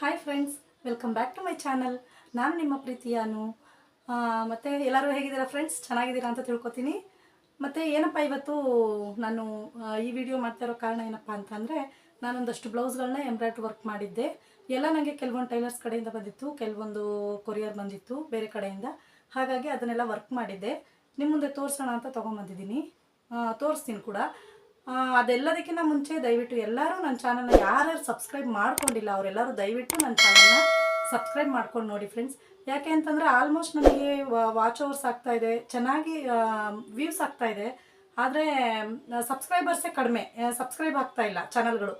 Hi friends welcome back to my channel ನಾನು ನಿಮ್ಮ ಪ್ರೀತಿಯಾನು ಮತ್ತು ಎಲ್ಲರೂ ಹೇಗಿದ್ದೀರಾ ಫ್ರೆಂಡ್ಸ್ ಚೆನ್ನಾಗಿದ್ದೀರಾ ಅಂತ ತಿಳ್ಕೊತೀನಿ. ಮತ್ತು ಏನಪ್ಪ ಇವತ್ತು ನಾನು ಈ ವಿಡಿಯೋ ಮಾಡ್ತಾ ಇರೋ ಕಾರಣ ಏನಪ್ಪ ಅಂತಂದರೆ, ನಾನೊಂದಷ್ಟು ಬ್ಲೌಸ್ಗಳನ್ನ ಎಂಬ್ರಾಯ್ಡ್ರಿ ವರ್ಕ್ ಮಾಡಿದ್ದೆ. ಎಲ್ಲ ನನಗೆ ಕೆಲವೊಂದು ಟೈಲರ್ಸ್ ಕಡೆಯಿಂದ ಬಂದಿತ್ತು, ಕೆಲವೊಂದು ಕೊರಿಯರ್ ಬಂದಿತ್ತು ಬೇರೆ ಕಡೆಯಿಂದ. ಹಾಗಾಗಿ ಅದನ್ನೆಲ್ಲ ವರ್ಕ್ ಮಾಡಿದ್ದೆ. ನಿಮ್ಮ ಮುಂದೆ ತೋರಿಸೋಣ ಅಂತ ತೊಗೊಂಬಂದಿದ್ದೀನಿ. ತೋರಿಸ್ತೀನಿ ಕೂಡ. ಅದೆಲ್ಲದಕ್ಕಿಂತ ಮುಂಚೆ ದಯವಿಟ್ಟು ಎಲ್ಲರೂ ನನ್ನ ಚಾನಲ್ನ ಯಾರ್ಯಾರು ಸಬ್ಸ್ಕ್ರೈಬ್ ಮಾಡ್ಕೊಂಡಿಲ್ಲ, ಅವರೆಲ್ಲರೂ ದಯವಿಟ್ಟು ನನ್ನ ಚಾನಲ್ನ ಸಬ್ಸ್ಕ್ರೈಬ್ ಮಾಡ್ಕೊಂಡು ನೋಡಿ ಫ್ರೆಂಡ್ಸ್ ಯಾಕೆ ಅಂತಂದರೆ ಆಲ್ಮೋಸ್ಟ್ ನನಗೆ ವಾಚ್ ಓವರ್ಸ್ ಆಗ್ತಾ ಇದೆ, ಚೆನ್ನಾಗಿ ವ್ಯೂಸ್ ಆಗ್ತಾ ಇದೆ. ಆದರೆ ಸಬ್ಸ್ಕ್ರೈಬರ್ಸೇ ಕಡಿಮೆ ಸಬ್ಸ್ಕ್ರೈಬ್ ಆಗ್ತಾ ಇಲ್ಲ ಚಾನಲ್ಗಳು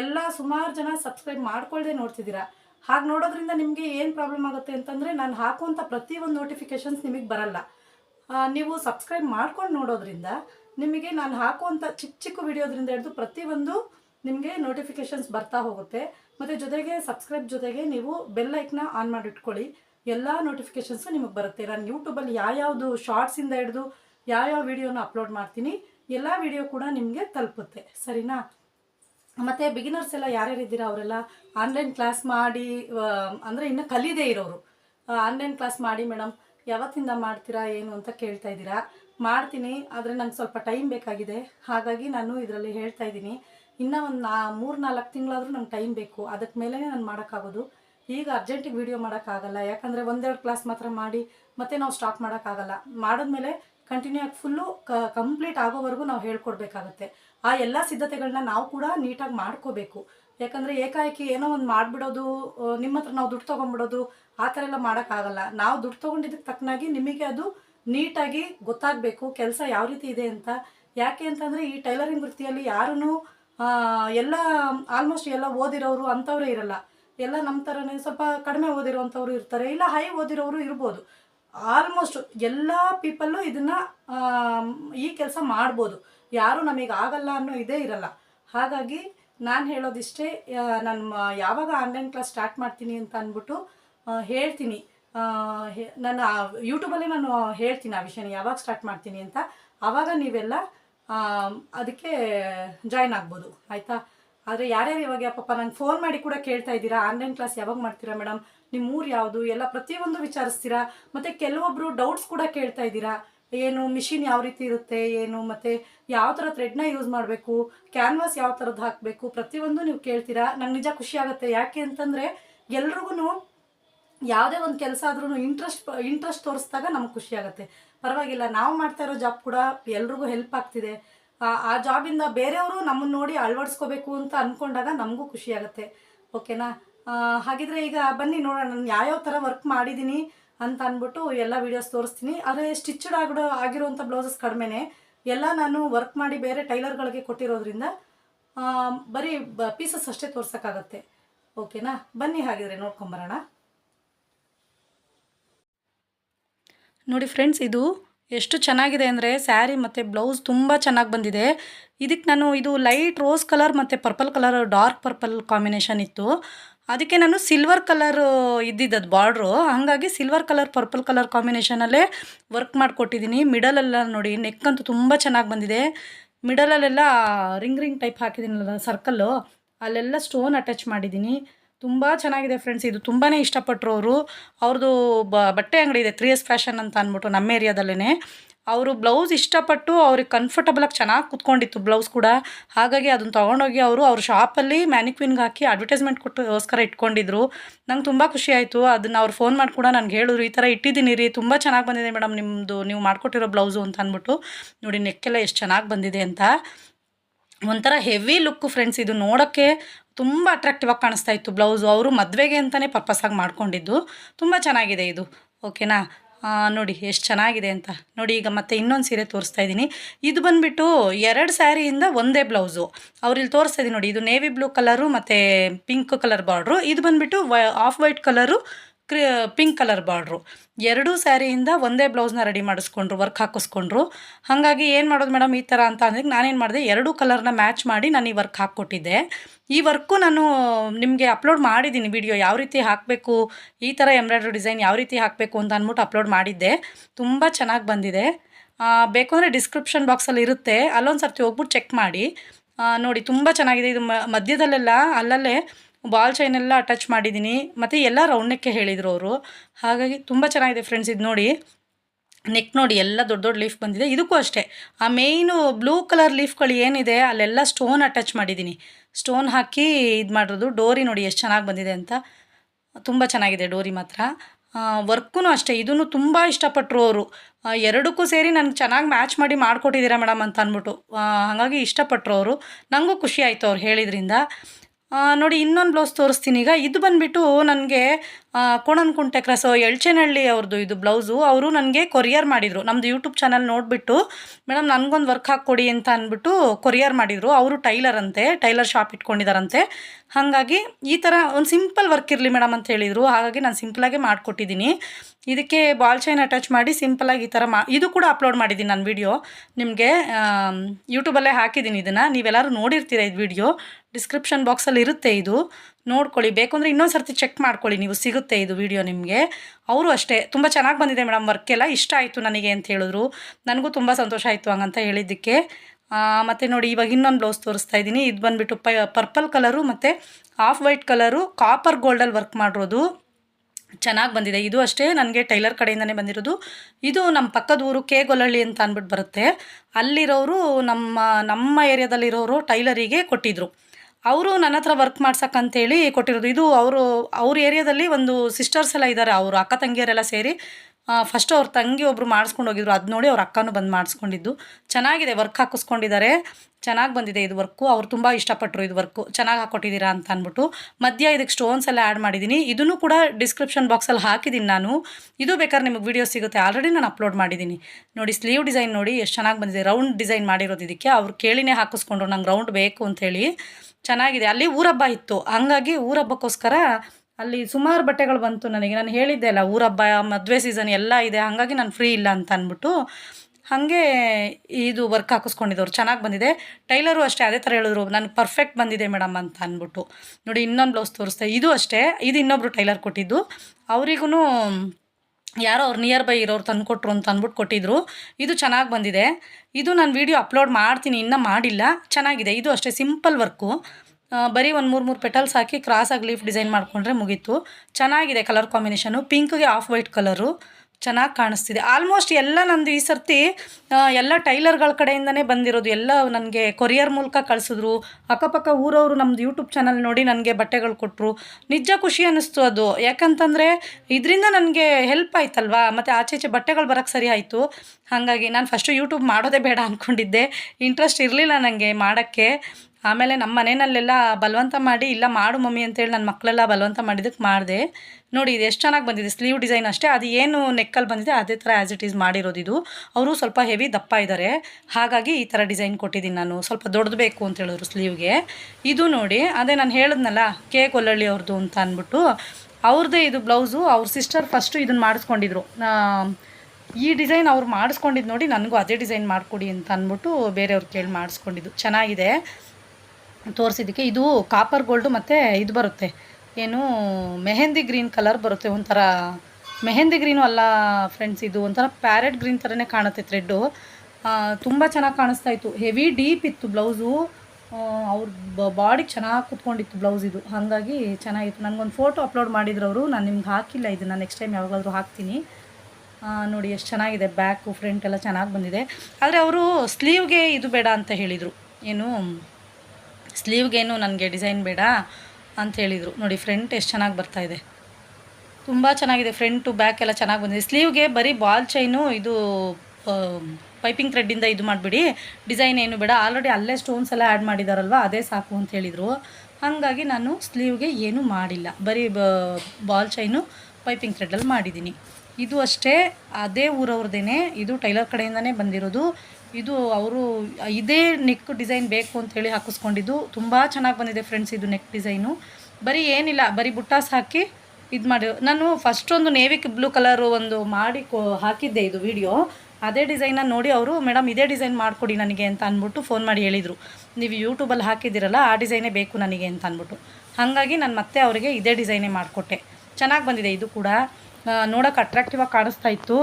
ಎಲ್ಲ ಸುಮಾರು ಜನ ಸಬ್ಸ್ಕ್ರೈಬ್ ಮಾಡ್ಕೊಳ್ಳದೆ ನೋಡ್ತಿದ್ದೀರಾ. ಹಾಗೆ ನೋಡೋದ್ರಿಂದ ನಿಮಗೆ ಏನು ಪ್ರಾಬ್ಲಮ್ ಆಗುತ್ತೆ ಅಂತಂದರೆ ನಾನು ಹಾಕುವಂಥ ಪ್ರತಿಯೊಂದು ನೋಟಿಫಿಕೇಷನ್ಸ್ ನಿಮಗೆ ಬರಲ್ಲ. ನೀವು ಸಬ್ಸ್ಕ್ರೈಬ್ ಮಾಡ್ಕೊಂಡು ನೋಡೋದ್ರಿಂದ ನಿಮಗೆ ನಾನು ಹಾಕುವಂಥ ಚಿಕ್ಕ ಚಿಕ್ಕ ವಿಡಿಯೋದ್ರಿಂದ ಹಿಡಿದು ಪ್ರತಿಯೊಂದು ನಿಮಗೆ ನೋಟಿಫಿಕೇಷನ್ಸ್ ಬರ್ತಾ ಹೋಗುತ್ತೆ. ಮತ್ತು ಜೊತೆಗೆ ಸಬ್ಸ್ಕ್ರೈಬ್ ಜೊತೆಗೆ ನೀವು ಬೆಲ್ ಲೈಕ್ನ ಆನ್ ಮಾಡಿ ಇಟ್ಕೊಳ್ಳಿ ಎಲ್ಲ ನೋಟಿಫಿಕೇಷನ್ಸು ನಿಮಗೆ ಬರುತ್ತೆ. ನಾನು ಯೂಟ್ಯೂಬಲ್ಲಿ ಯಾವ್ಯಾವುದು ಶಾರ್ಟ್ಸಿಂದ ಹಿಡಿದು ಯಾವ್ಯಾವ ವಿಡಿಯೋನ ಅಪ್ಲೋಡ್ ಮಾಡ್ತೀನಿ, ಎಲ್ಲ ವಿಡಿಯೋ ಕೂಡ ನಿಮಗೆ ತಲುಪುತ್ತೆ. ಸರಿನಾ? ಮತ್ತು ಬಿಗಿನರ್ಸ್ ಎಲ್ಲ ಯಾರ್ಯಾರು ಇದ್ದೀರಾ ಅವರೆಲ್ಲ? ಆನ್ಲೈನ್ ಕ್ಲಾಸ್ ಮಾಡಿ ಅಂದರೆ ಇನ್ನೂ ಕಲಿದೇ ಇರೋರು. ಆನ್ಲೈನ್ ಕ್ಲಾಸ್ ಮಾಡಿ ಮೇಡಮ್ ಯಾವತ್ತಿಂದ ಮಾಡ್ತೀರಾ, ಏನು ಅಂತ ಕೇಳ್ತಾ ಇದ್ದೀರಾ? ಮಾಡ್ತೀನಿ, ಆದರೆ ನಂಗೆ ಸ್ವಲ್ಪ ಟೈಮ್ ಬೇಕಾಗಿದೆ. ಹಾಗಾಗಿ ನಾನು ಇದರಲ್ಲಿ ಹೇಳ್ತಾ ಇದ್ದೀನಿ. ಇನ್ನೂ ಒಂದು ನಾ, ಮೂರು ನಾಲ್ಕು ತಿಂಗಳಾದರೂ ನಂಗೆ ಟೈಮ್ ಬೇಕು. ಅದಕ್ಕೆ ಮೇಲೆ ನಾನು ಮಾಡೋಕ್ಕಾಗೋದು. ಈಗ ಅರ್ಜೆಂಟಿಗೆ ವೀಡಿಯೋ ಮಾಡೋಕ್ಕಾಗಲ್ಲ. ಯಾಕಂದರೆ ಒಂದೆರಡು ಕ್ಲಾಸ್ ಮಾತ್ರ ಮಾಡಿ ಮತ್ತೆ ನಾವು ಸ್ಟಾಪ್ ಮಾಡೋಕ್ಕಾಗಲ್ಲ. ಮಾಡಿದ್ಮೇಲೆ ಕಂಟಿನ್ಯೂ ಆಗಿ ಫುಲ್ಲು ಕಂಪ್ಲೀಟ್ ಆಗೋವರೆಗೂ ನಾವು ಹೇಳ್ಕೊಡ್ಬೇಕಾಗತ್ತೆ. ಆ ಎಲ್ಲ ಸಿದ್ಧತೆಗಳನ್ನ ನಾವು ಕೂಡ ನೀಟಾಗಿ ಮಾಡ್ಕೋಬೇಕು. ಯಾಕಂದರೆ ಏಕಾಏಕಿ ಏನೋ ಒಂದು ಮಾಡಿಬಿಡೋದು ನಿಮ್ಮ ಹತ್ರ ನಾವು ದುಡ್ಡು ತೊಗೊಂಡ್ಬಿಡೋದು, ಆ ಥರ ಎಲ್ಲ ಮಾಡೋಕ್ಕಾಗಲ್ಲ. ನಾವು ದುಡ್ಡು ತೊಗೊಂಡಿದ್ದಕ್ಕೆ ತಕ್ಕನಾಗಿ ನಿಮಗೆ ಅದು ನೀಟಾಗಿ ಗೊತ್ತಾಗಬೇಕು, ಕೆಲಸ ಯಾವ ರೀತಿ ಇದೆ ಅಂತ. ಯಾಕೆ ಅಂತಂದರೆ ಈ ಟೈಲರಿಂಗ್ ವೃತ್ತಿಯಲ್ಲಿ ಯಾರೂ ಎಲ್ಲ ಆಲ್ಮೋಸ್ಟ್ ಎಲ್ಲ ಓದಿರೋರು ಅಂಥವ್ರೇ ಇರಲ್ಲ. ಎಲ್ಲ ನಮ್ಮ ಥರನೇ ಸ್ವಲ್ಪ ಕಡಿಮೆ ಓದಿರೋವಂಥವ್ರು ಇರ್ತಾರೆ. ಇಲ್ಲ ಹೈ ಓದಿರೋರು ಇರ್ಬೋದು. ಆಲ್ಮೋಸ್ಟ್ ಎಲ್ಲ ಪೀಪಲ್ಲು ಇದನ್ನು ಈ ಕೆಲಸ ಮಾಡ್ಬೋದು. ಯಾರು ನಮಗೆ ಆಗಲ್ಲ ಅನ್ನೋ ಇದೇ ಇರಲ್ಲ. ಹಾಗಾಗಿ ನಾನು ಹೇಳೋದಿಷ್ಟೇ ನಾನು, ಯಾವಾಗ ಆನ್ಲೈನ್ ಕ್ಲಾಸ್ ಸ್ಟಾರ್ಟ್ ಮಾಡ್ತೀನಿ ಅಂತ ಅಂದ್ಬಿಟ್ಟು ಹೇಳ್ತೀನಿ. ನನ್ನ ಯೂಟ್ಯೂಬಲ್ಲಿ ನಾನು ಹೇಳ್ತೀನಿ ಆ ವಿಷಯನ, ಯಾವಾಗ ಸ್ಟಾರ್ಟ್ ಮಾಡ್ತೀನಿ ಅಂತ. ಆವಾಗ ನೀವೆಲ್ಲ ಅದಕ್ಕೆ ಜಾಯ್ನ್ ಆಗ್ಬೋದು. ಆಯಿತಾ? ಆದರೆ ಯಾರ್ಯಾರು ಇವಾಗ, ಪಾಪ ನಾನು ಫೋನ್ ಮಾಡಿ ಕೂಡ ಕೇಳ್ತಾ ಇದ್ದೀರಾ? ಆನ್ಲೈನ್ ಕ್ಲಾಸ್ ಯಾವಾಗ ಮಾಡ್ತೀರಾ ಮೇಡಮ್ ನಿಮ್ಮ ಊರು ಯಾವುದು? ಎಲ್ಲ ಪ್ರತಿಯೊಂದು ವಿಚಾರಿಸ್ತೀರಾ? ಮತ್ತು ಕೆಲವೊಬ್ಬರು ಡೌಟ್ಸ್ ಕೂಡ ಕೇಳ್ತಾ ಇದ್ದೀರಾ? ಏನು ಮಿಷಿನ್ ಯಾವ ರೀತಿ ಇರುತ್ತೆ, ಏನು, ಮತ್ತು ಯಾವ ಥರ ಥ್ರೆಡ್ನ ಯೂಸ್ ಮಾಡಬೇಕು ಕ್ಯಾನ್ವಾಸ್ ಯಾವ ಥರದ್ದು ಹಾಕಬೇಕು, ಪ್ರತಿಯೊಂದು ನೀವು ಕೇಳ್ತೀರಾ? ನಂಗೆ ನಿಜ ಖುಷಿ ಆಗುತ್ತೆ. ಯಾಕೆ ಅಂತಂದರೆ ಎಲ್ರಿಗೂ ಯಾವುದೇ ಒಂದು ಕೆಲಸ ಆದ್ರೂ ಇಂಟ್ರೆಸ್ಟ್ ಇಂಟ್ರೆಸ್ಟ್ ತೋರಿಸಿದಾಗ ನಮ್ಗೆ ಖುಷಿ ಆಗುತ್ತೆ. ಪರವಾಗಿಲ್ಲ, ನಾವು ಮಾಡ್ತಾ ಇರೋ ಜಾಬ್ ಕೂಡ ಎಲ್ರಿಗೂ ಹೆಲ್ಪ್ ಆಗ್ತಿದೆ. ಆ- ಜಾಬಿಂದ ಬೇರೆಯವರು ನಮ್ಮನ್ನು ನೋಡಿ ಅಳವಡಿಸ್ಕೋಬೇಕು ಅಂತ ಅಂದ್ಕೊಂಡಾಗ ನಮಗೂ ಖುಷಿ ಆಗುತ್ತೆ. ಓಕೆನಾ ಹಾಗಿದ್ರೆ ಈಗ ಬನ್ನಿ ನೋಡೋಣ, ನಾನು ಯಾವ್ಯಾವ ಥರ ವರ್ಕ್ ಮಾಡಿದ್ದೀನಿ ಅಂತ ಅಂದ್ಬಿಟ್ಟು ಎಲ್ಲ ವೀಡಿಯೋಸ್ ತೋರಿಸ್ತೀನಿ. ಆದರೆ ಸ್ಟಿಚ್ಡ್ ಆಗಿರೋ ಆಗಿರೋವಂಥ ಬ್ಲೌಸಸ್ ಕಡಿಮೆನೆ ಎಲ್ಲ ನಾನು ವರ್ಕ್ ಮಾಡಿ ಬೇರೆ ಟೈಲರ್ಗಳಿಗೆ ಕೊಟ್ಟಿರೋದ್ರಿಂದ ಬರೀ ಬರೀ ಪೀಸಸ್ ಅಷ್ಟೇ ತೋರ್ಸೋಕ್ಕಾಗತ್ತೆ. ಓಕೆನಾ ಬನ್ನಿ ಹಾಗಿದ್ರೆ ನೋಡ್ಕೊಂಬರೋಣ. ನೋಡಿ ಫ್ರೆಂಡ್ಸ್ ಇದು ಎಷ್ಟು ಚೆನ್ನಾಗಿದೆ ಅಂದರೆ ಸ್ಯಾರಿ ಮತ್ತು ಬ್ಲೌಸ್ ತುಂಬ ಚೆನ್ನಾಗಿ ಬಂದಿದೆ. ಇದಕ್ಕೆ ನಾನು ಇದು ಲೈಟ್ ರೋಸ್ ಕಲರ್ ಮತ್ತು purple colour dark purple combination ಇತ್ತು. ಅದಕ್ಕೆ ನಾನು ಸಿಲ್ವರ್ ಕಲರ್ ಇದ್ದಿದ್ದದು ಬಾರ್ಡ್ರು ಹಾಗಾಗಿ ಸಿಲ್ವರ್ ಕಲರ್ ಪರ್ಪಲ್ ಕಲರ್ ಕಾಂಬಿನೇಷನಲ್ಲೇ ವರ್ಕ್ ಮಾಡಿಕೊಟ್ಟಿದ್ದೀನಿ ಮಿಡಲೆಲ್ಲ ನೋಡಿ ನೆಕ್ ಅಂತೂ ತುಂಬ ಚೆನ್ನಾಗಿ ಬಂದಿದೆ. ಮಿಡಲಲ್ಲೆಲ್ಲ ರಿಂಗ್ ರಿಂಗ್ ಟೈಪ್ ಹಾಕಿದ್ದೀನಲ್ಲ ಸರ್ಕಲ್ಲು ಅಲ್ಲೆಲ್ಲ ಸ್ಟೋನ್ ಅಟ್ಯಾಚ್ ಮಾಡಿದ್ದೀನಿ ತುಂಬ ಚೆನ್ನಾಗಿದೆ ಫ್ರೆಂಡ್ಸ್ ಇದು ತುಂಬಾ ಇಷ್ಟಪಟ್ಟರು ಅವರು ಅವ್ರದ್ದು ಬಟ್ಟೆ ಅಂಗಡಿ ಇದೆ ತ್ರೀ ಎಸ್ ಫ್ಯಾಷನ್ ಅಂತ ಅಂದ್ಬಿಟ್ಟು ನಮ್ಮ ಏರಿಯಾದಲ್ಲೇ ಅವರು ಬ್ಲೌಸ್ ಇಷ್ಟಪಟ್ಟು ಅವ್ರಿಗೆ ಕಂಫರ್ಟಬಲಾಗಿ ಚೆನ್ನಾಗಿ ಕುತ್ಕೊಂಡಿತ್ತು ಬ್ಲೌಸ್ ಕೂಡ. ಹಾಗಾಗಿ ಅದನ್ನು ತೊಗೊಂಡೋಗಿ ಅವರು ಅವ್ರ ಶಾಪಲ್ಲಿ ಮ್ಯಾನಿಕ್ವಿನ್ಗೆ ಹಾಕಿ ಅಡ್ವರ್ಟೈಸ್ಮೆಂಟ್ ಕೊಟ್ಟಗೋಸ್ಕರ ಇಟ್ಕೊಂಡಿದ್ರು. ನಂಗೆ ತುಂಬ ಖುಷಿ ಆಯಿತು. ಅದನ್ನು ಅವ್ರು ಫೋನ್ ಮಾಡಿ ಕೂಡ ನನಗೆ ಹೇಳಿದ್ರು, ಈ ಥರ ಇಟ್ಟಿದ್ದೀನಿ ರೀ, ತುಂಬ ಚೆನ್ನಾಗಿ ಬಂದಿದೆ ಮೇಡಮ್ ನಿಮ್ಮದು ನೀವು ಮಾಡಿಕೊಟ್ಟಿರೋ ಬ್ಲೌಸು ಅಂತ ಅಂದ್ಬಿಟ್ಟು. ನೋಡಿ, ನೆಕ್ಕೆಲ್ಲ ಎಷ್ಟು ಚೆನ್ನಾಗಿ ಬಂದಿದೆ ಅಂತ. ಒಂಥರ ಹೆವಿ ಲುಕ್ಕು ಫ್ರೆಂಡ್ಸ್ ಇದು ನೋಡೋಕ್ಕೆ ತುಂಬ ಅಟ್ರಾಕ್ಟಿವ್ ಆಗಿ ಕಾಣಿಸ್ತಾ ಇತ್ತು ಬ್ಲೌಸು ಅವರು ಮದುವೆಗೆ ಅಂತಲೇ ಪರ್ಪಸ್ಸಾಗಿ ಮಾಡ್ಕೊಂಡಿದ್ದು. ತುಂಬ ಚೆನ್ನಾಗಿದೆ ಇದು. ಓಕೆನಾ ನೋಡಿ, ಎಷ್ಟು ಚೆನ್ನಾಗಿದೆ ಅಂತ. ನೋಡಿ, ಈಗ ಮತ್ತೆ ಇನ್ನೊಂದು ಸೀರೆ ತೋರಿಸ್ತಾ ಇದ್ದೀನಿ. ಇದು ಬಂದುಬಿಟ್ಟು ಎರಡು ಸ್ಯಾರಿಯಿಂದ ಒಂದೇ ಬ್ಲೌಸು ಅವ್ರು ಇಲ್ಲಿ ತೋರಿಸ್ತಾ ಇದ್ದೀನಿ ನೋಡಿ, ಇದು ನೇವಿ ಬ್ಲೂ ಕಲರು ಮತ್ತು ಪಿಂಕ್ ಕಲರ್ ಬಾರ್ಡ್ರು ಇದು ಬಂದುಬಿಟ್ಟು ವೈ ಆಫ್ ವೈಟ್ ಕಲರು ಕ್ರಿ, ಪಿಂಕ್ ಕಲರ್ ಬಾರ್ಡ್ರು. ಎರಡೂ ಸ್ಯಾರಿಯಿಂದ ಒಂದೇ ಬ್ಲೌಸ್ನ ರೆಡಿ ಮಾಡಿಸ್ಕೊಂಡ್ರು, ವರ್ಕ್ ಹಾಕಿಸ್ಕೊಂಡ್ರು. ಹಾಗಾಗಿ ಏನು ಮಾಡೋದು ಮೇಡಮ್ ಈ ಥರ ಅಂತ ಅಂದರೆ ನಾನೇನು ಮಾಡಿದೆ, ಎರಡೂ ಕಲರ್ನ ಮ್ಯಾಚ್ ಮಾಡಿ ನಾನು ಈ ವರ್ಕ್ ಹಾಕ್ಕೊಟ್ಟಿದ್ದೆ. ಈ ವರ್ಕು ನಾನು ನಿಮಗೆ ಅಪ್ಲೋಡ್ ಮಾಡಿದ್ದೀನಿ, ವಿಡಿಯೋ ಯಾವ ರೀತಿ ಹಾಕಬೇಕು, ಈ ಥರ ಎಂಬ್ರಾಯ್ಡ್ರಿ ಡಿಸೈನ್ ಯಾವ ರೀತಿ ಹಾಕಬೇಕು ಅಂತ ಅಂದ್ಬಿಟ್ಟು ಅಪ್ಲೋಡ್ ಮಾಡಿದ್ದೆ. ತುಂಬ ಚೆನ್ನಾಗಿ ಬಂದಿದೆ. ಬೇಕು ಅಂದರೆ ಡಿಸ್ಕ್ರಿಪ್ಷನ್ ಬಾಕ್ಸಲ್ಲಿ ಇರುತ್ತೆ ಅಲ್ಲೊಂದು ಸರ್ತಿ ಹೋಗ್ಬಿಟ್ಟು ಚೆಕ್ ಮಾಡಿ. ನೋಡಿ ತುಂಬ ಚೆನ್ನಾಗಿದೆ, ಇದು ಮಧ್ಯದಲ್ಲೆಲ್ಲ ಅಲ್ಲಲ್ಲೇ ಬಾಲ್ ಎಲ್ಲ ಅಟ್ಯಾಚ್ ಮಾಡಿದ್ದೀನಿ ಮತ್ತು ಎಲ್ಲ ರೌಂಡ್ ನೆಕ್ಕೆ ಹೇಳಿದರು ಅವರು. ಹಾಗಾಗಿ ತುಂಬ ಚೆನ್ನಾಗಿದೆ ಫ್ರೆಂಡ್ಸ್ ಇದು ನೋಡಿ. ನೆಕ್ ನೋಡಿ ಎಲ್ಲ ದೊಡ್ಡ ದೊಡ್ಡ ಲೀಫ್ ಬಂದಿದೆ. ಇದಕ್ಕೂ ಅಷ್ಟೇ. ಆ ಮೇಯ್ನು ಬ್ಲೂ ಕಲರ್ ಲೀಫ್ಗಳು ಏನಿದೆ, ಅಲ್ಲೆಲ್ಲ ಸ್ಟೋನ್ ಅಟ್ಯಾಚ್ ಮಾಡಿದ್ದೀನಿ ಸ್ಟೋನ್ ಹಾಕಿ ಇದು ಮಾಡಿರೋದು. ಡೋರಿ ನೋಡಿ ಎಷ್ಟು ಚೆನ್ನಾಗಿ ಬಂದಿದೆ ಅಂತ. ತುಂಬ ಚೆನ್ನಾಗಿದೆ ಡೋರಿ ಮಾತ್ರ. ವರ್ಕೂ ಅಷ್ಟೇ. ಇದನ್ನು ತುಂಬ ಇಷ್ಟಪಟ್ಟರು ಅವರು. ಎರಡಕ್ಕೂ ಸೇರಿ ನನಗೆ ಚೆನ್ನಾಗಿ ಮ್ಯಾಚ್ ಮಾಡಿ ಮಾಡಿಕೊಟ್ಟಿದ್ದೀರಾ ಮೇಡಮ್ ಅಂತ ಅಂದ್ಬಿಟ್ಟು. ಹಾಗಾಗಿ ಇಷ್ಟಪಟ್ಟರು ಅವರು. ನನಗೂ ಖುಷಿ ಆಯಿತು ಅವ್ರು ಹೇಳಿದ್ರಿಂದ. ನೋಡಿ, ಇನ್ನೊಂದು ಬ್ಲೌಸ್ ತೋರಿಸ್ತೀನಿ. ಈಗ ಇದು ಬಂದುಬಿಟ್ಟು ನನಗೆ ಕೋಣನ್ಕುಂಟೆ ಕ್ರಸ್ ಎಳ್ಚೆನಹಳ್ಳಿ ಅವ್ರದ್ದು ಇದು ಬ್ಲೌಸು ಅವರು ನನಗೆ ಕೊರಿಯರ್ ಮಾಡಿದರು. ನಮ್ಮದು ಯೂಟ್ಯೂಬ್ ಚಾನಲ್ ನೋಡಿಬಿಟ್ಟು, ಮೇಡಮ್, ನನಗೊಂದು ವರ್ಕ್ ಹಾಕ್ಕೊಡಿ ಅಂತ ಅಂದ್ಬಿಟ್ಟು ಕೊರಿಯರ್ ಮಾಡಿದರು. ಅವರು ಟೈಲರ್ ಅಂತೆ, ಟೈಲರ್ ಶಾಪ್ ಇಟ್ಕೊಂಡಿದ್ದಾರಂತೆ ಹಾಗಾಗಿ ಈ ಥರ ಒಂದು ಸಿಂಪಲ್ ವರ್ಕ್ ಇರಲಿ ಮೇಡಮ್ ಅಂತ ಹೇಳಿದರು. ಹಾಗಾಗಿ ನಾನು ಸಿಂಪಲಾಗೆ ಮಾಡಿಕೊಟ್ಟಿದ್ದೀನಿ ಇದಕ್ಕೆ ಬಾಲ್ ಚೈನ್ ಅಟ್ಯಾಚ್ ಮಾಡಿ ಸಿಂಪಲಾಗಿ ಈ ಥರ ಮಾ ಇದು ಕೂಡ ಅಪ್ಲೋಡ್ ಮಾಡಿದ್ದೀನಿ ನಾನು ವಿಡಿಯೋ ನಿಮಗೆ ಯೂಟ್ಯೂಬಲ್ಲೇ ಹಾಕಿದ್ದೀನಿ ಇದನ್ನು. ನೀವೆಲ್ಲರೂ ನೋಡಿರ್ತೀರ ಇದು ವಿಡಿಯೋ ಡಿಸ್ಕ್ರಿಪ್ಷನ್ ಬಾಕ್ಸಲ್ಲಿ ಇರುತ್ತೆ ಇದು. ನೋಡ್ಕೊಳ್ಳಿ. ಬೇಕು ಅಂದರೆ ಇನ್ನೊಂದು ಸರ್ತಿ ಚೆಕ್ ಮಾಡ್ಕೊಳ್ಳಿ. ನೀವು ಸಿಗುತ್ತೆ ಇದು ವಿಡಿಯೋ ನಿಮಗೆ. ಅವರು ಅಷ್ಟೇ. ತುಂಬ ಚೆನ್ನಾಗಿ ಬಂದಿದೆ ಮೇಡಮ್ ವರ್ಕೆಲ್ಲ ಇಷ್ಟ ಆಯಿತು ನನಗೆ ಅಂತ ಹೇಳಿದ್ರು. ನನಗೂ ತುಂಬ ಸಂತೋಷ ಆಯಿತು ಹಂಗಂತ ಹೇಳಿದ್ದಕ್ಕೆ. ಮತ್ತು ನೋಡಿ, ಇವಾಗ ಇನ್ನೊಂದು ಬ್ಲೌಸ್ ತೋರಿಸ್ತಾ ಇದ್ದೀನಿ. ಇದು ಬಂದುಬಿಟ್ಟು ಪರ್ಪಲ್ ಕಲರು ಮತ್ತು ಆಫ್ ವೈಟ್ ಕಲರು ಕಾಪರ್ ಗೋಲ್ಡಲ್ಲಿ ವರ್ಕ್ ಮಾಡಿರೋದು. ಚೆನ್ನಾಗಿ ಬಂದಿದೆ. ಇದು ಅಷ್ಟೇ ನನಗೆ ಟೈಲರ್ ಕಡೆಯಿಂದನೇ ಬಂದಿರೋದು. ಇದು ನಮ್ಮ ಪಕ್ಕದ ಊರು ಕೆ ಗೊಲ್ಲಳ್ಳಿ ಅಂತ ಅಂದ್ಬಿಟ್ಟು ಬರುತ್ತೆ. ಅಲ್ಲಿರೋರು ನಮ್ಮ ನಮ್ಮ ಏರಿಯಾದಲ್ಲಿರೋರು ಟೈಲರಿಗೆ ಕೊಟ್ಟಿದ್ದರು ಅವರು ನನ್ನ ಹತ್ರ ವರ್ಕ್ ಮಾಡ್ಸಕ್ಕಂತೇಳಿ ಕೊಟ್ಟಿರೋದು. ಇದು ಅವರು, ಅವ್ರ ಏರಿಯಾದಲ್ಲಿ ಒಂದು ಸಿಸ್ಟರ್ಸ್ ಎಲ್ಲ ಇದ್ದಾರೆ ಅವರು ಅಕ್ಕ ತಂಗಿಯರೆಲ್ಲ ಸೇರಿ ಫಸ್ಟ್ ಅವ್ರ ತಂಗಿ ಒಬ್ಬರು ಮಾಡಿಸ್ಕೊಂಡು ಹೋಗಿದ್ರು. ಅದು ನೋಡಿ ಅವ್ರ ಅಕ್ಕನೂ ಬಂದು ಮಾಡಿಸ್ಕೊಂಡಿದ್ದು. ಚೆನ್ನಾಗಿದೆ ವರ್ಕ್ ಹಾಕಿಸ್ಕೊಂಡಿದ್ದಾರೆ ಚೆನ್ನಾಗಿ ಬಂದಿದೆ ಇದು ವರ್ಕು ಅವ್ರು ತುಂಬ ಇಷ್ಟಪಟ್ಟರು ಇದು ವರ್ಕು ಚೆನ್ನಾಗಿ ಹಾಕ್ಕೊಟ್ಟಿದ್ದೀರಾ ಅಂತ ಅಂದ್ಬಿಟ್ಟು ಮಧ್ಯ ಇದಕ್ಕೆ ಸ್ಟೋನ್ಸ್ ಎಲ್ಲ ಆ್ಯಡ್ ಮಾಡಿದ್ದೀನಿ ಇದನ್ನು ಕೂಡ ಡಿಸ್ಕ್ರಿಪ್ಷನ್ ಬಾಕ್ಸಲ್ಲಿ ಹಾಕಿದ್ದೀನಿ ನಾನು. ಇದು ಬೇಕಾದ್ರೆ ನಿಮಗೆ ವಿಡಿಯೋ ಸಿಗುತ್ತೆ. ಆಲ್ರೆಡಿ ನಾನು ಅಪ್ಲೋಡ್ ಮಾಡಿದ್ದೀನಿ ನೋಡಿ ಸ್ಲೀವ್ ಡಿಸೈನ್ ನೋಡಿ ಎಷ್ಟು ಚೆನ್ನಾಗಿ ಬಂದಿದೆ. ರೌಂಡ್ ಡಿಸೈನ್ ಮಾಡಿರೋದು ಇದಕ್ಕೆ. ಅವ್ರು ಕೇಳಿನೇ ಹಾಕಿಸ್ಕೊಂಡ್ರು. ನಂಗೆ ರೌಂಡ್ ಬೇಕು ಅಂತೇಳಿ ಚೆನ್ನಾಗಿದೆ. ಅಲ್ಲಿ ಊರಬ್ಬ ಇತ್ತು. ಹಂಗಾಗಿ ಊರಬ್ಬಕ್ಕೋಸ್ಕರ ಅಲ್ಲಿ ಸುಮಾರು ಬಟ್ಟೆಗಳು ಬಂತು ನನಗೆ. ನಾನು ಹೇಳಿದ್ದೆ ಅಲ್ಲ, ಊರಬ್ಬ, ಮದುವೆ ಸೀಸನ್ ಎಲ್ಲ ಇದೆ, ಹಾಗಾಗಿ ನಾನು ಫ್ರೀ ಇಲ್ಲ ಅಂತ ಅಂದ್ಬಿಟ್ಟು. ಹಾಗೆ ಇದು ವರ್ಕ್ ಹಾಕಿಸ್ಕೊಂಡಿದ್ದವ್ರು ಚೆನ್ನಾಗಿ ಬಂದಿದೆ. ಟೈಲರು ಅಷ್ಟೇ, ಅದೇ ಥರ ಹೇಳಿದ್ರು. ನನಗೆ ಪರ್ಫೆಕ್ಟ್ ಬಂದಿದೆ ಮೇಡಮ್ ಅಂತ ಅಂದ್ಬಿಟ್ಟು. ನೋಡಿ, ಇನ್ನೊಂದು ಬ್ಲೌಸ್ ತೋರಿಸ್ದೆ. ಇದು ಅಷ್ಟೇ, ಇದು ಇನ್ನೊಬ್ರು ಟೈಲರ್ ಕೊಟ್ಟಿದ್ದು. ಅವರಿಗೂ ಯಾರೋ ಅವ್ರು ನಿಯರ್ ಬೈ ಇರೋರು ತಂದು ಕೊಟ್ಟರು ಅಂತ ಅಂದ್ಬಿಟ್ಟು ಕೊಟ್ಟಿದ್ರು. ಇದು ಚೆನ್ನಾಗಿ ಬಂದಿದೆ. ಇದು ನಾನು ವೀಡಿಯೋ ಅಪ್ಲೋಡ್ ಮಾಡ್ತೀನಿ, ಇನ್ನೂ ಮಾಡಿಲ್ಲ. ಚೆನ್ನಾಗಿದೆ. ಇದು ಅಷ್ಟೇ ಸಿಂಪಲ್ ವರ್ಕು ಬರೀ ಒಂದು ಮೂರು ಮೂರು ಪೆಟಲ್ಸ್ ಹಾಕಿ ಕ್ರಾಸಾಗಿ ಲೀಫ್ ಡಿಸೈನ್ ಮಾಡಿಕೊಂಡ್ರೆ ಮುಗೀತು. ಚೆನ್ನಾಗಿದೆ ಕಲರ್ ಕಾಂಬಿನೇಷನು ಪಿಂಕ್ಗೆ ಆಫ್ ವೈಟ್ ಕಲರು ಚೆನ್ನಾಗಿ ಕಾಣಿಸ್ತಿದೆ. ಆಲ್ಮೋಸ್ಟ್ ಎಲ್ಲ ನಂದು ಈ ಸರ್ತಿ ಎಲ್ಲ ಟೈಲರ್ಗಳ ಕಡೆಯಿಂದನೇ ಬಂದಿರೋದು. ಎಲ್ಲ ನನಗೆ ಕೊರಿಯರ್ ಮೂಲಕ ಕಳಿಸಿದ್ರು. ಅಕ್ಕಪಕ್ಕ ಊರವರು ನಮ್ಮದು ಯೂಟ್ಯೂಬ್ ಚಾನಲ್ ನೋಡಿ ನನಗೆ ಬಟ್ಟೆಗಳು ಕೊಟ್ಟರು ನಿಜ ಖುಷಿ ಅನ್ನಿಸ್ತು ಅದು. ಯಾಕಂತಂದರೆ ಇದರಿಂದ ನನಗೆ ಹೆಲ್ಪ್ ಆಯ್ತಲ್ವಾ? ಮತ್ತು ಆಚೆ ಈಚೆ ಬಟ್ಟೆಗಳು ಬರೋಕ್ಕೆ ಸರಿ ಆಯಿತು. ಹಾಗಾಗಿ ನಾನು ಫಸ್ಟು ಯೂಟ್ಯೂಬ್ ಮಾಡೋದೇ ಬೇಡ ಅಂದ್ಕೊಂಡಿದ್ದೆ ಇಂಟ್ರೆಸ್ಟ್ ಇರಲಿಲ್ಲ ನನಗೆ ಮಾಡೋಕ್ಕೆ. ಆಮೇಲೆ ನಮ್ಮ ಮನೆಯಲ್ಲೆಲ್ಲ ಬಲವಂತ ಮಾಡಿ, ಇಲ್ಲ ಮಾಡು ಮಮ್ಮಿ ಅಂತೇಳಿ ನನ್ನ ಮಕ್ಕಳೆಲ್ಲ ಬಲವಂತ ಮಾಡಿದ್ದಕ್ಕೆ ಮಾಡಿದೆ. ನೋಡಿ, ಇದು ಎಷ್ಟು ಚೆನ್ನಾಗಿ ಬಂದಿದೆ, ಸ್ಲೀವ್ ಡಿಸೈನ್ ಅಷ್ಟೇ. ಅದು ಏನು ನೆಕ್ಕಲ್ಲಿ ಬಂದಿದೆ, ಅದೇ ಥರ ಆ್ಯಸ್ ಇಟ್ ಈಸ್ ಮಾಡಿರೋದು ಇದು. ಅವರು ಸ್ವಲ್ಪ ಹೆವಿ ದಪ್ಪ ಇದ್ದಾರೆ ಹಾಗಾಗಿ ಈ ಥರ ಡಿಸೈನ್ ಕೊಟ್ಟಿದ್ದೀನಿ ನಾನು. ಸ್ವಲ್ಪ ದೊಡ್ಡದು ಬೇಕು ಅಂತ ಹೇಳಿದ್ರು ಸ್ಲೀವ್ಗೆ ಇದು ನೋಡಿ, ಅದೇ ನಾನು ಹೇಳಿದ್ನಲ್ಲ ಕೆ ಕೊಲ್ಲಳ್ಳಿ ಅವ್ರದ್ದು ಅಂತ ಅಂದ್ಬಿಟ್ಟು. ಅವ್ರದ್ದೇ ಇದು ಬ್ಲೌಸು, ಅವ್ರ ಸಿಸ್ಟರ್ ಫಸ್ಟು ಇದನ್ನು ಮಾಡಿಸ್ಕೊಂಡಿದ್ರು. ಈ ಡಿಸೈನ್ ಅವ್ರು ಮಾಡಿಸ್ಕೊಂಡಿದ್ದು ನೋಡಿ, ನನಗೂ ಅದೇ ಡಿಸೈನ್ ಮಾಡಿಕೊಡಿ ಅಂತ ಅಂದ್ಬಿಟ್ಟು ಬೇರೆಯವ್ರು ಕೇಳಿ ಮಾಡಿಸ್ಕೊಂಡಿದ್ದು. ಚೆನ್ನಾಗಿದೆ. ತೋರಿಸಿದ್ದಕ್ಕೆ. ಇದು ಕಾಪರ್ ಗೋಲ್ಡು ಮತ್ತು ಇದು ಬರುತ್ತೆ. ಏನು, ಮೆಹೆಂದಿ ಗ್ರೀನ್ ಕಲರ್ ಬರುತ್ತೆ. ಒಂಥರ ಮೆಹೆಂದಿ ಗ್ರೀನು ಅಲ್ಲ ಫ್ರೆಂಡ್ಸ್ ಇದು ಒಂಥರ ಪ್ಯಾರೆಟ್ ಗ್ರೀನ್ ಥರನೇ ಕಾಣುತ್ತೆ ಥ್ರೆಡ್ಡು ತುಂಬ ಚೆನ್ನಾಗಿ ಕಾಣಿಸ್ತಾ ಇತ್ತು. ಹೆವಿ ಡೀಪ್ ಇತ್ತು ಬ್ಲೌಸು ಅವ್ರ ಬಾಡಿಗೆ ಚೆನ್ನಾಗಿ ಕುತ್ಕೊಂಡಿತ್ತು ಬ್ಲೌಸ್ ಇದು. ಹಾಗಾಗಿ ಚೆನ್ನಾಗಿತ್ತು. ನನಗೊಂದು ಫೋಟೋ ಅಪ್ಲೋಡ್ ಮಾಡಿದ್ರವರು ನಾನು ನಿಮ್ಗೆ ಹಾಕಿಲ್ಲ ಇದನ್ನು. ನೆಕ್ಸ್ಟ್ ಟೈಮ್ ಯಾವಾಗಾದರೂ ಹಾಕ್ತೀನಿ. ನೋಡಿ ಎಷ್ಟು ಚೆನ್ನಾಗಿದೆ. ಬ್ಯಾಕು ಫ್ರಂಟ್ ಎಲ್ಲ ಚೆನ್ನಾಗಿ ಬಂದಿದೆ. ಆದರೆ ಅವರು ಸ್ಲೀವ್ಗೆ ಇದು ಬೇಡ ಅಂತ ಹೇಳಿದರು. ಏನು ಸ್ಲೀವ್ಗೇನು ನನಗೆ ಡಿಸೈನ್ ಬೇಡ ಅಂತ ಹೇಳಿದರು. ನೋಡಿ ಫ್ರಂಟ್ ಎಷ್ಟು ಚೆನ್ನಾಗಿ ಬರ್ತಾ ಇದೆ. ತುಂಬ ಚೆನ್ನಾಗಿದೆ ಫ್ರಂಟು ಬ್ಯಾಕ್ ಎಲ್ಲ ಚೆನ್ನಾಗಿ ಬಂದಿದೆ. ಸ್ಲೀವ್ಗೆ ಬರೀ ಬಾಲ್ ಚೈನು ಇದು ಪೈಪಿಂಗ್ ಥ್ರೆಡ್ಡಿಂದ ಇದು ಮಾಡಿಬಿಡಿ. ಡಿಸೈನ್ ಏನು ಬೇಡ. ಆಲ್ರೆಡಿ ಅಲ್ಲೇ ಸ್ಟೋನ್ಸ್ ಎಲ್ಲ ಆ್ಯಡ್ ಮಾಡಿದಾರಲ್ವ, ಅದೇ ಸಾಕು ಅಂತ ಹೇಳಿದರು. ಹಾಗಾಗಿ ನಾನು ಸ್ಲೀವ್ಗೆ ಏನೂ ಮಾಡಿಲ್ಲ. ಬರೀ ಬಾಲ್ ಚೈನು ಪೈಪಿಂಗ್ ಥ್ರೆಡ್ಡಲ್ಲಿ ಮಾಡಿದ್ದೀನಿ. ಇದು ಅಷ್ಟೇ, ಅದೇ ಊರವ್ರದ್ದೇನೆ ಇದು ಟೈಲರ್ ಕಡೆಯಿಂದನೇ ಬಂದಿರೋದು. ಇದು ಅವರು, ಇದೇ ನೆಕ್ ಡಿಸೈನ್ ಬೇಕು ಅಂತೇಳಿ ಹಾಕಿಸ್ಕೊಂಡಿದ್ದು. ತುಂಬ ಚೆನ್ನಾಗಿ ಬಂದಿದೆ ಫ್ರೆಂಡ್ಸ್ ಇದು ನೆಕ್ ಡಿಸೈನು. ಬರೀ ಏನಿಲ್ಲ, ಬರೀ ಬುಟ್ಟಾಸ್ ಹಾಕಿ ಇದು ಮಾಡಿ, ನಾನು ಫಸ್ಟ್ ಒಂದು ನೇವಿಕ್ ಬ್ಲೂ ಕಲರು ಒಂದು ಮಾಡಿ ಕೊ, ಹಾಕಿದ್ದೆ ಇದು ವಿಡಿಯೋ. ಅದೇ ಡಿಸೈನ ನೋಡಿ ಅವರು, ಮೇಡಮ್, ಇದೇ ಡಿಸೈನ್ ಮಾಡಿಕೊಡಿ ನನಗೆ ಅಂತ ಅಂದ್ಬಿಟ್ಟು ಫೋನ್ ಮಾಡಿ ಹೇಳಿದರು. ನೀವು ಯೂಟ್ಯೂಬಲ್ಲಿ ಹಾಕಿದ್ದೀರಲ್ಲ, ಆ ಡಿಸೈನೇ ಬೇಕು ನನಗೆ ಅಂತ ಅಂದ್ಬಿಟ್ಟು. ಹಾಗಾಗಿ ನಾನು ಮತ್ತೆ ಅವರಿಗೆ ಇದೇ ಡಿಸೈನೇ ಮಾಡಿಕೊಟ್ಟೆ. ಚೆನ್ನಾಗಿ ಬಂದಿದೆ ಇದು ಕೂಡ. ನೋಡೋಕೆ ಅಟ್ರಾಕ್ಟಿವ್ ಆಗಿ ಕಾಣಿಸ್ತಾ ಇತ್ತು.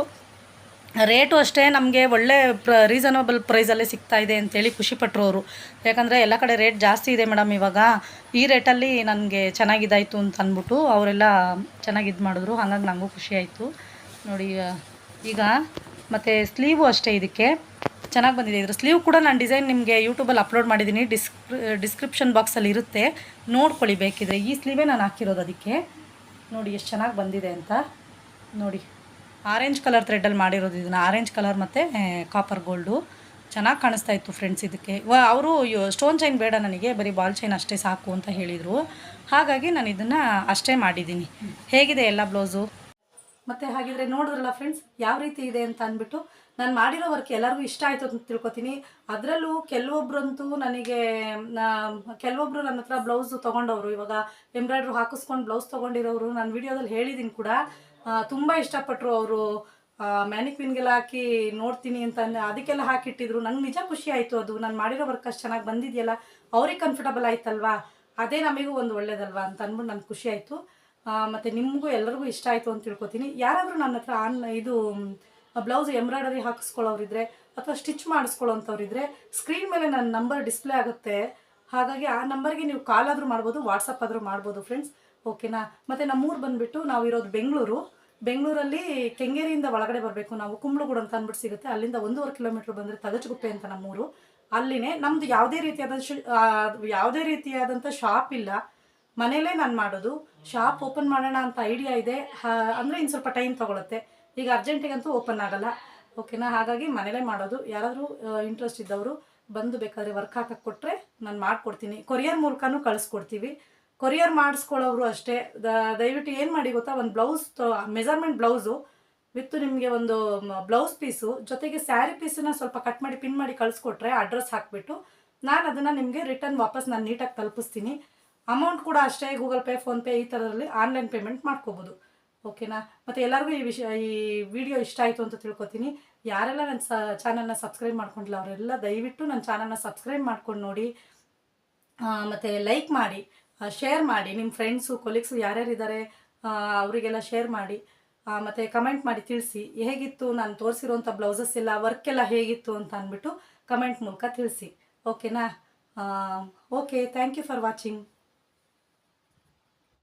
ರೇಟು ಅಷ್ಟೇ ನಮಗೆ ಒಳ್ಳೆ ಪ್ರ ರೀಸನಬಲ್ ಪ್ರೈಸಲ್ಲೇ ಸಿಗ್ತಾ ಇದೆ ಅಂತೇಳಿ ಖುಷಿಪಟ್ಟರು ಅವರು ಯಾಕಂದರೆ ಎಲ್ಲ ಕಡೆ ರೇಟ್ ಜಾಸ್ತಿ ಇದೆ ಮೇಡಮ್ ಇವಾಗ. ಈ ರೇಟಲ್ಲಿ ನನಗೆ ಚೆನ್ನಾಗಿದ್ದಾಯಿತು ಅಂತ ಅಂದ್ಬಿಟ್ಟು ಅವರೆಲ್ಲ ಚೆನ್ನಾಗಿ ಇದು ಮಾಡಿದ್ರು. ಹಾಗಾಗಿ ನನಗೂ ಆಯಿತು. ನೋಡಿ ಈಗ ಮತ್ತು ಸ್ಲೀವು ಅಷ್ಟೇ ಇದಕ್ಕೆ. ಚೆನ್ನಾಗಿ ಬಂದಿದೆ. ಇದ್ರ ಸ್ಲೀವ್ ಕೂಡ ನಾನು ಡಿಸೈನ್ ನಿಮಗೆ ಯೂಟ್ಯೂಬಲ್ಲಿ ಅಪ್ಲೋಡ್ ಮಾಡಿದ್ದೀನಿ ಡಿಸ್ಕ್ರಿ ಡಿಸ್ಕ್ರಿಪ್ಷನ್ ಬಾಕ್ಸಲ್ಲಿ ಇರುತ್ತೆ. ನೋಡ್ಕೊಳ್ಳಿ ಬೇಕಿದ್ರೆ. ಈ ಸ್ಲೀವೇ ನಾನು ಹಾಕಿರೋದು ಅದಕ್ಕೆ. ನೋಡಿ, ಎಷ್ಟು ಚೆನ್ನಾಗಿ ಬಂದಿದೆ ಅಂತ. ನೋಡಿ ಆರೆಂಜ್ ಕಲರ್ ಥ್ರೆಡ್ಡಲ್ಲಿ ಮಾಡಿರೋದು ಇದನ್ನು. ಆರೆಂಜ್ ಕಲರ್ ಮತ್ತು ಕಾಪರ್ ಗೋಲ್ಡು ಚೆನ್ನಾಗಿ ಕಾಣಿಸ್ತಾ ಇತ್ತು ಫ್ರೆಂಡ್ಸ್ ಇದಕ್ಕೆ. ಅವರು ಸ್ಟೋನ್ ಚೈನ್ ಬೇಡ ನನಗೆ, ಬರೀ ಬಾಲ್ ಚೈನ್ ಅಷ್ಟೇ ಸಾಕು ಅಂತ ಹೇಳಿದರು. ಹಾಗಾಗಿ ನಾನು ಇದನ್ನು ಅಷ್ಟೇ ಮಾಡಿದ್ದೀನಿ. ಹೇಗಿದೆ ಎಲ್ಲ ಬ್ಲೌಸು ಮತ್ತು ಹಾಗಿದ್ರೆ ನೋಡಿದ್ರಲ್ಲ ಫ್ರೆಂಡ್ಸ್ ಯಾವ ರೀತಿ ಇದೆ ಅಂತ ಅಂದ್ಬಿಟ್ಟು ನಾನು ಮಾಡಿರೋ ವರ್ಕ್ ಎಲ್ಲರಿಗೂ ಇಷ್ಟ ಆಯಿತು ಅಂತ ತಿಳ್ಕೊತೀನಿ. ಅದರಲ್ಲೂ ಕೆಲವೊಬ್ರಂತೂ ನನಗೆ ಕೆಲವೊಬ್ರು ನನ್ನ ಹತ್ರ ಬ್ಲೌಸು ತೊಗೊಂಡವರು. ಇವಾಗ ಎಂಬ್ರಾಯ್ಡ್ರಿ ಹಾಕಿಸ್ಕೊಂಡು ಬ್ಲೌಸ್ ತೊಗೊಂಡಿರೋರು. ನಾನು ವಿಡಿಯೋದಲ್ಲಿ ಹೇಳಿದ್ದೀನಿ ಕೂಡ. ತುಂಬ ಇಷ್ಟಪಟ್ಟರು ಅವರು. ಮ್ಯಾನಿಕ್ವಿನ್ಗೆಲ್ಲ ಹಾಕಿ ನೋಡ್ತೀನಿ ಅಂತ ಅಂದ್- ಅದಕ್ಕೆಲ್ಲ ಹಾಕಿಟ್ಟಿದ್ರು. ನಂಗೆ ನಿಜ ಖುಷಿ ಆಯಿತು ಅದು. ನಾನು ಮಾಡಿರೋ ವರ್ಕ್ ಅಷ್ಟು ಚೆನ್ನಾಗಿ ಬಂದಿದೆಯಲ್ಲ, ಅವ್ರಿಗೆ ಕಂಫರ್ಟಬಲ್ ಆಯ್ತಲ್ವಾ? ಅದೇ ನಮಗೂ ಒಂದು ಒಳ್ಳೇದಲ್ವಾ ಅಂತ ಅಂದ್ಬಿಟ್ಟು ನನಗೆ ಖುಷಿ ಆಯಿತು. ಮತ್ತು ನಿಮಗೂ ಎಲ್ಲರಿಗೂ ಇಷ್ಟ ಆಯಿತು ಅಂತ ತಿಳ್ಕೊತೀನಿ. ಯಾರಾದರೂ ನನ್ನ ಹತ್ರ ಆನ್ ಇದು, ಬ್ಲೌಸ್ ಎಂಬ್ರಾಯ್ಡರಿ ಹಾಕಿಸ್ಕೊಳ್ಳೋರಿದ್ರೆ ಅಥವಾ ಸ್ಟಿಚ್ ಮಾಡಿಸ್ಕೊಳ್ಳೋಂಥವ್ರಿದ್ರೆ ಸ್ಕ್ರೀನ್ ಮೇಲೆ ನನ್ನ ನಂಬರ್ ಡಿಸ್ಪ್ಲೇ ಆಗುತ್ತೆ. ಹಾಗಾಗಿ ಆ ನಂಬರ್ಗೆ ನೀವು ಕಾಲ್ ಆದರೂ ಮಾಡ್ಬೋದು ವಾಟ್ಸಪ್ ಆದರೂ ಮಾಡ್ಬೋದು ಫ್ರೆಂಡ್ಸ್ ಓಕೆನಾ ಮತ್ತು ನಮ್ಮೂರು ಬಂದುಬಿಟ್ಟು ನಾವು ಇರೋದು ಬೆಂಗಳೂರು. ಬೆಂಗಳೂರಲ್ಲಿ ಕೆಂಗೇರಿಯಿಂದ ಒಳಗಡೆ ಬರಬೇಕು ನಾವು. ಕುಂಬ್ಳಗೂಡು ಅಂತ ಅಂದ್ಬಿಟ್ಟು ಸಿಗುತ್ತೆ. ಅಲ್ಲಿಂದ ಒಂದೂವರೆ ಕಿಲೋಮೀಟ್ರ್ ಬಂದರೆ ತಗಚಗುಪ್ಪೆ ಅಂತ ನಮ್ಮೂರು ಅಲ್ಲಿನೇ ನಮ್ಮದು ಯಾವುದೇ ರೀತಿಯಾದ ಯಾವುದೇ ರೀತಿಯಾದಂಥ ಶಾಪ್ ಇಲ್ಲ. ಮನೇಲೇ ನಾನು ಮಾಡೋದು. ಶಾಪ್ ಓಪನ್ ಮಾಡೋಣ ಅಂತ ಐಡಿಯಾ ಇದೆ. ಅಂದರೆ ಇನ್ನು ಸ್ವಲ್ಪ ಟೈಮ್ ತೊಗೊಳುತ್ತೆ. ಈಗ ಅರ್ಜೆಂಟಿಗಂತೂ ಓಪನ್ ಆಗಲ್ಲ. ಓಕೆನಾ ಹಾಗಾಗಿ ಮನೇಲೇ ಮಾಡೋದು. ಯಾರಾದರೂ ಇಂಟ್ರೆಸ್ಟ್ ಇದ್ದವರು ಬಂದು ಬೇಕಾದ್ರೆ ವರ್ಕ್ ಹಾಕಕ್ಕೆ ಕೊಟ್ಟರೆ ನಾನು ಮಾಡಿಕೊಡ್ತೀನಿ. ಕೊರಿಯರ್ ಮೂಲಕನೂ ಕಳಿಸ್ಕೊಡ್ತೀವಿ. ಕೊರಿಯರ್ ಮಾಡಿಸ್ಕೊಳ್ಳೋರು ಅಷ್ಟೇ. ದಯವಿಟ್ಟು ಏನು ಮಾಡಿ ಗೊತ್ತಾ? ಒಂದು ಬ್ಲೌಸ್ ಮೆಜರ್ಮೆಂಟ್ ಬ್ಲೌಸು ವಿತ್ ನಿಮಗೆ ಒಂದು ಬ್ಲೌಸ್ ಪೀಸು, ಜೊತೆಗೆ ಸ್ಯಾರಿ ಪೀಸನ್ನ ಸ್ವಲ್ಪ ಕಟ್ ಮಾಡಿ, ಪಿನ್ ಮಾಡಿ ಕಳಿಸ್ಕೊಟ್ರೆ ಅಡ್ರೆಸ್ ಹಾಕಿಬಿಟ್ಟು ನಾನು ಅದನ್ನು ನಿಮಗೆ ರಿಟರ್ನ್ ವಾಪಸ್ ನಾನು ನೀಟಾಗಿ ತಲುಪಿಸ್ತೀನಿ. ಅಮೌಂಟ್ ಕೂಡ ಅಷ್ಟೇ, ಗೂಗಲ್ ಪೇ ಫೋನ್ಪೇ ಈ ಥರದಲ್ಲಿ ಆನ್ಲೈನ್ ಪೇಮೆಂಟ್ ಮಾಡ್ಕೋಬೋದು. ಓಕೆನಾ? ಮತ್ತು ಎಲ್ಲರಿಗೂ ಈ ವಿಷಯ, ಈ ವಿಡಿಯೋ ಇಷ್ಟ ಆಯಿತು ಅಂತ ತಿಳ್ಕೊತೀನಿ. ಯಾರೆಲ್ಲ ನನ್ನ ಸ, ಚಾನಲ್ನ ಸಬ್ಸ್ಕ್ರೈಬ್ ಮಾಡ್ಕೊಂಡಿಲ್ಲ, ಅವರೆಲ್ಲ ದಯವಿಟ್ಟು ನನ್ನ ಚಾನಲ್ನ ಸಬ್ಸ್ಕ್ರೈಬ್ ಮಾಡ್ಕೊಂಡು ನೋಡಿ. ಮತ್ತು ಲೈಕ್ ಮಾಡಿ. ಶೇರ್ ಮಾಡಿ ನಿಮ್ಮ ಫ್ರೆಂಡ್ಸು ಕೊಲೀಗ್ಸು ಯಾರ್ಯಾರಿದ್ದಾರೆ ಅವರಿಗೆಲ್ಲ ಶೇರ್ ಮಾಡಿ ಮತ್ತು ಕಮೆಂಟ್ ಮಾಡಿ ತಿಳಿಸಿ. ಹೇಗಿತ್ತು ನಾನು ತೋರಿಸಿರುವಂಥ ಬ್ಲೌಸಸ್ ಎಲ್ಲ ವರ್ಕ್ ಎಲ್ಲ ಹೇಗಿತ್ತು ಅಂತ ಅಂದ್ಬಿಟ್ಟು ಕಮೆಂಟ್ ಮೂಲಕ ತಿಳಿಸಿ. ಓಕೆನಾ okay thank you for watching